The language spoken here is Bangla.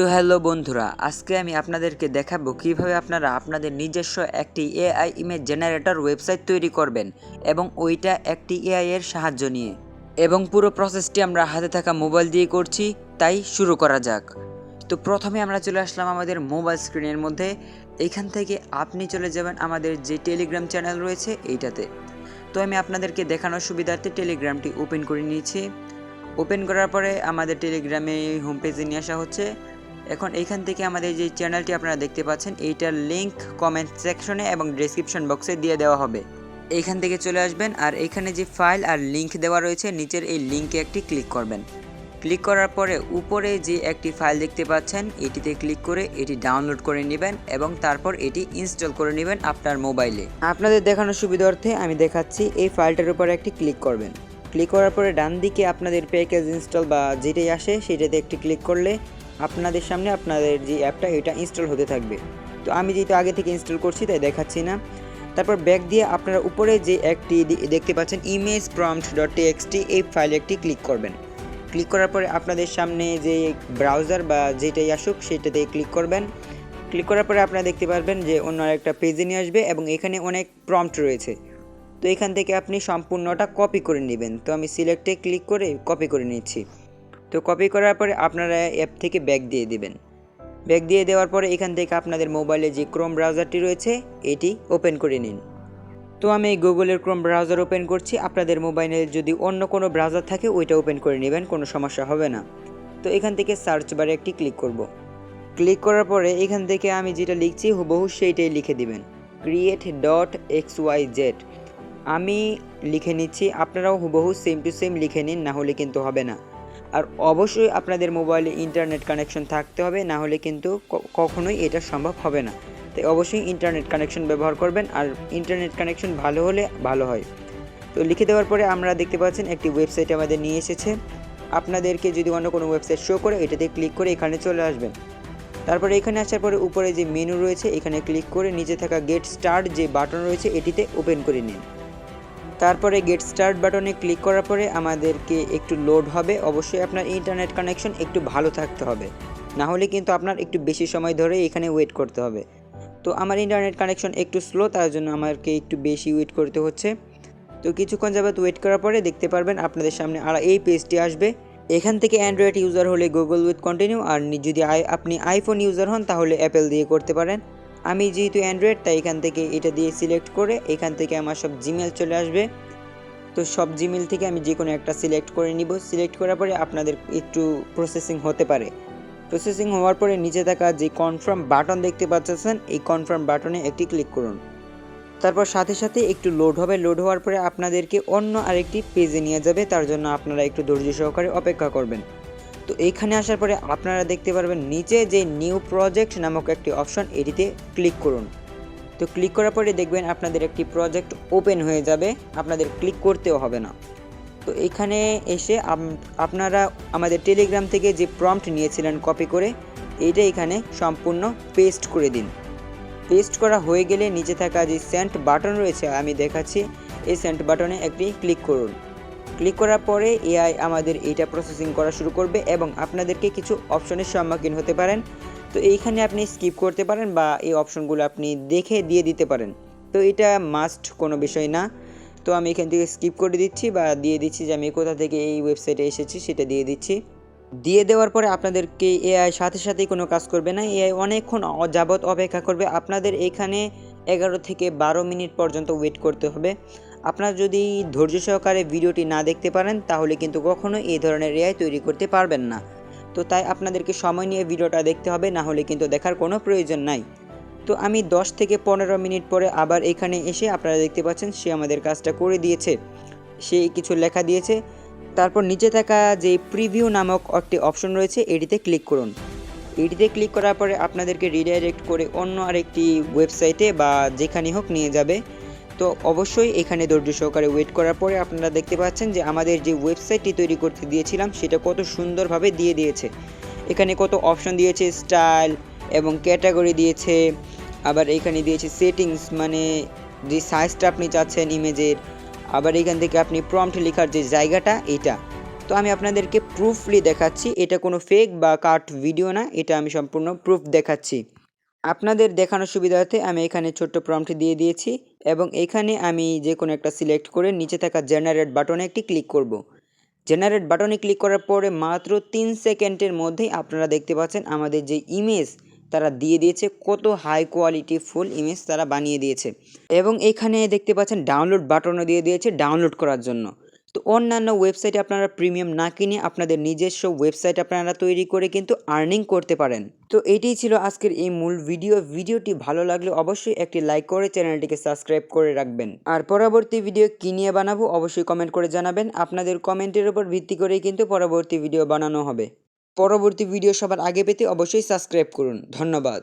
তো হ্যালো বন্ধুরা, আজকে আমি আপনাদেরকে দেখাবো কীভাবে আপনারা আপনাদের নিজস্ব একটি এআই ইমেজ জেনারেটর ওয়েবসাইট তৈরি করবেন এবং ওইটা একটি এআই এর সাহায্য নিয়ে। এবং পুরো প্রসেসটি আমরা হাতে থাকা মোবাইল দিয়ে করছি, তাই শুরু করা যাক। তো প্রথমে আমরা চলে আসলাম আমাদের মোবাইল স্ক্রিনের মধ্যে। এইখান থেকে আপনি চলে যাবেন আমাদের যে টেলিগ্রাম চ্যানেল রয়েছে, এইটাতে। তো আমি আপনাদেরকে দেখানোর সুবিধার্থে টেলিগ্রামটি ওপেন করে নিয়েছি। ওপেন করার পরে আমাদের টেলিগ্রামে হোম পেজে নিয়ে আসা হচ্ছে। এখন এইখান থেকে আমাদের যে চ্যানেলটি আপনারা দেখতে পাচ্ছেন, এইটার লিংক কমেন্ট সেকশনে এবং ডেসক্রিপশন বক্সে দিয়ে দেওয়া হবে। এইখান থেকে চলে আসবেন আর এখানে যে ফাইল আর লিংক দেওয়া রয়েছে, নিচের এই লিংকে একটি ক্লিক করবেন। ক্লিক করার পরে উপরে যে একটি ফাইল দেখতে পাচ্ছেন, এটিতে ক্লিক করে এটি ডাউনলোড করে নেবেন এবং তারপর এটি ইনস্টল করে নেবেন আপনার মোবাইলে আপনাদের দেখানোর সুবিধার্থে আমি দেখাচ্ছি, এই ফাইলটার উপরে একটি ক্লিক করবেন। ক্লিক করার পরে ডান দিকে আপনাদের প্যাকেজ ইনস্টল বা যেটাই আসে, সেটাতে একটি ক্লিক করলে আপনাদের সামনে আপনাদের যে অ্যাপটা, এটা ইনস্টল হতে থাকবে। তো আমি যেহেতু আগে থেকে ইনস্টল করছি, তাই দেখাচ্ছি না। তারপর ব্যাক দিয়ে আপনারা উপরে যে একটি দেখতে পাচ্ছেন ইমেজ প্রম্পট ডট টিএক্সটি এই ফাইলে একটি ক্লিক করবেন। ক্লিক করার পরে আপনাদের সামনে যে ব্রাউজার বা যেটাই আসুক সেটাতে ক্লিক করবেন। ক্লিক করার পরে আপনারা দেখতে পারবেন যে অন্য একটা পেজে নিয়ে আসবে এবং এখানে অনেক প্রম্পট রয়েছে। তো এখান থেকে আপনি সম্পূর্ণটা কপি করে নেবেন। তো আমি সিলেক্টে ক্লিক করে কপি করে নিচ্ছি। তো কপি করার পরে আপনারা অ্যাপ থেকে ব্যাক দিয়ে দিবেন। ব্যাক দিয়ে দেওয়ার পরে এখান থেকে আপনাদের মোবাইলে যে ক্রোম ব্রাউজারটি রয়েছে, এটি ওপেন করে নিন। তো আমি গুগলের ক্রোম ব্রাউজার ওপেন করছি। আপনাদের মোবাইলে যদি অন্য কোনো ব্রাউজার থাকে, ওইটা ওপেন করে নেবেন, কোনো সমস্যা হবে না। তো এখান থেকে সার্চ বারে একটি ক্লিক করব। ক্লিক করার পরে এখান থেকে আমি যেটা লিখছি, হুবহু সেইটাই লিখে দিবেন। Create dot X Y Z আমি লিখে নিচ্ছি, আপনারাও হুবহু সেম টু সেম লিখে নিন, না হলে কিন্তু হবে না। আর অবশ্যই আপনাদের মোবাইলে ইন্টারনেট কানেকশন থাকতে হবে, না হলে কিন্তু কখনোই এটা সম্ভব হবে না। তাই অবশ্যই ইন্টারনেট কানেকশন ব্যবহার করবেন, আর ইন্টারনেট কানেকশন ভালো হলে ভালো হয়। তো লিখে দেওয়ার পরে আমরা দেখতে পাচ্ছেন একটি ওয়েবসাইট আমাদের নিয়ে এসেছে। আপনাদেরকে যদি অন্য কোনো ওয়েবসাইট শো করে, এটাতে ক্লিক করে এখানে চলে আসবেন। তারপরে এখানে আসার পরে উপরে যে মেনু রয়েছে, এখানে ক্লিক করে নিচে থাকা গেট স্টার্ট যে বাটন রয়েছে, এটিতে ওপেন করে নিন। তারপরে গেট স্টার্ট বাটনে ক্লিক করার পরে আমাদেরকে একটু লোড হবে। অবশ্যই আপনার ইন্টারনেট কানেকশন একটু ভালো থাকতে হবে। না হলে কিন্তু আপনার একটু বেশি সময় ধরে এখানে ওয়েট করতে হবে। তো আমার ইন্টারনেট কানেকশন একটু স্লো তার জন্য আমাকে একটু বেশি ওয়েট করতে হচ্ছে। তো কিছুক্ষণ যাবত ওয়েট করার পরে দেখতে পারবেন আপনাদের সামনে আর এই পেজটি আসবে। এখান থেকে অ্যান্ড্রয়েড ইউজার হলে গুগল উইথ কন্টিনিউ আর যদি আপনি আইফোন ইউজার হন, তাহলে অ্যাপেল দিয়ে করতে পারেন। আমি যেহেতু অ্যান্ড্রয়েড তাই এখান থেকে এটা দিয়ে সিলেক্ট করে এখান থেকে আমার সব জিমেল চলে আসবে। তো সব জিমেল থেকে আমি যে কোনো একটা সিলেক্ট করে নিব। সিলেক্ট করার পরে আপনাদের একটু প্রসেসিং হতে পারে। প্রসেসিং হওয়ার পরে নিচে থাকা যে কনফার্ম বাটন দেখতে পাচ্ছেন, এই কনফার্ম বাটনে একটি ক্লিক করুন। তারপর সাথে সাথে একটু লোড হবে। লোড হওয়ার পরে আপনাদেরকে অন্য আরেকটি পেজে নিয়ে যাবে। তার জন্য আপনারা একটু ধৈর্য সহকারে অপেক্ষা করবেন। তো এইখানে আসার পরে আপনারা দেখতে পারবেন নিচে যে নিউ প্রজেক্ট নামক একটি অপশন, এটিতে ক্লিক করুন। তো ক্লিক করার পরে দেখবেন আপনাদের একটি প্রজেক্ট ওপেন হয়ে যাবে, আপনাদের ক্লিক করতেও হবে না। তো এখানে এসে আপনারা আমাদের টেলিগ্রাম থেকে যে প্রম্পট নিয়েছিলেন কপি করে, এইটা এখানে সম্পূর্ণ পেস্ট করে দিন। পেস্ট করা হয়ে গেলে নিচে থাকা যে সেন্ট বাটন রয়েছে, আমি দেখাচ্ছি, এই সেন্ট বাটনে একটি ক্লিক করুন। ক্লিক করার পরে এআই আমাদের এইটা প্রসেসিং করা শুরু করবে এবং আপনাদেরকে কিছু অপশনের সম্মুখীন হতে পারেন। তো এইখানে আপনি স্কিপ করতে পারেন বা এই অপশনগুলো আপনি দেখে দিয়ে দিতে পারেন। তো এটা মাস্ট কোনো বিষয় না। তো আমি এখান থেকে স্কিপ করে দিচ্ছি বা দিয়ে দিচ্ছি যে আমি কোথা থেকে এই ওয়েবসাইটে এসেছি, সেটা দিয়ে দিচ্ছি। দিয়ে দেওয়ার পরে আপনাদেরকে এআই সাথে সাথেই কোনো কাজ করবে না। এআই অনেকক্ষণ যাবত অপেক্ষা করবে। আপনাদের এখানে এগারো থেকে বারো মিনিট পর্যন্ত ওয়েট করতে হবে। আপনারা যদি ধৈর্য সহকারে ভিডিওটি না দেখতে পারেন, তাহলে কিন্তু কখনো এই ধরনের এআই তৈরি করতে পারবেন না। তো তাই আপনাদেরকে সময় নিয়ে ভিডিওটা দেখতে হবে, না হলে কিন্তু দেখার কোনো প্রয়োজন নাই। তো আমি 10 থেকে পনেরো মিনিট পরে আবার এখানে এসে আপনারা দেখতে পাচ্ছেন, সে আমাদের কাজটা করে দিয়েছে। সে কিছু লেখা দিয়েছে। তারপর নিচে থাকা যে প্রিভিউ নামক একটি অপশন রয়েছে, এটিতে ক্লিক করুন। এটিতে ক্লিক করার পরে আপনাদেরকে রিডাইরেক্ট করে অন্য আরেকটি ওয়েবসাইটে বা যেখানে হোক নিয়ে যাবে। তো অবশ্যই এখানে ধৈর্য সহকারে ওয়েট করার পরে আপনারা দেখতে পাচ্ছেন যে আমাদের যে ওয়েবসাইটটি তৈরি করতে দিয়েছিলাম, সেটা কত সুন্দরভাবে দিয়ে দিয়েছে। এখানে কত অপশন দিয়েছে স্টাইল এবং ক্যাটাগরি দিয়েছে, আবার এখানে দিয়েছে সেটিংস মানে যে সাইজটা আপনি চাচ্ছেন ইমেজের আবার এখান থেকে আপনি প্রম্পট লেখার যে জায়গাটা, এটা। তো আমি আপনাদেরকে প্রুফলি দেখাচ্ছি, এটা কোনো ফেক বা কাট ভিডিও না, এটা আমি সম্পূর্ণ প্রুফ দেখাচ্ছি। আপনাদের দেখানোর সুবিধার্থে আমি এখানে ছোট্ট প্রম্পট দিয়ে দিয়েছি এবং এখানে আমি যে কোনো একটা সিলেক্ট করে নিচে থাকা জেনারেট বাটনে একটি ক্লিক করব। জেনারেট বাটনে ক্লিক করার পরে মাত্র তিন সেকেন্ডের মধ্যেই আপনারা দেখতে পাচ্ছেন আমাদের যে ইমেজ তারা দিয়ে দিয়েছে, কত হাই কোয়ালিটি ফুল ইমেজ তারা বানিয়ে দিয়েছে এবং এখানে দেখতে পাচ্ছেন ডাউনলোড বাটনও দিয়ে দিয়েছে ডাউনলোড করার জন্য তো অন্যান্য ওয়েবসাইটে আপনারা প্রিমিয়াম না কিনে আপনাদের নিজস্ব ওয়েবসাইট আপনারা তৈরি করে কিন্তু আর্নিং করতে পারেন। তো এটাই ছিল আজকের এই মূল ভিডিও ভিডিওটি ভালো লাগলে অবশ্যই একটি লাইক করে চ্যানেলটিকে সাবস্ক্রাইব করে রাখবেন। আর পরবর্তী ভিডিও কী নিয়ে বানাবো অবশ্যই কমেন্ট করে জানাবেন। আপনাদের কমেন্টের উপর ভিত্তি করেই কিন্তু পরবর্তী ভিডিও বানানো হবে। পরবর্তী ভিডিও সবার আগে পেতে অবশ্যই সাবস্ক্রাইব করুন। ধন্যবাদ।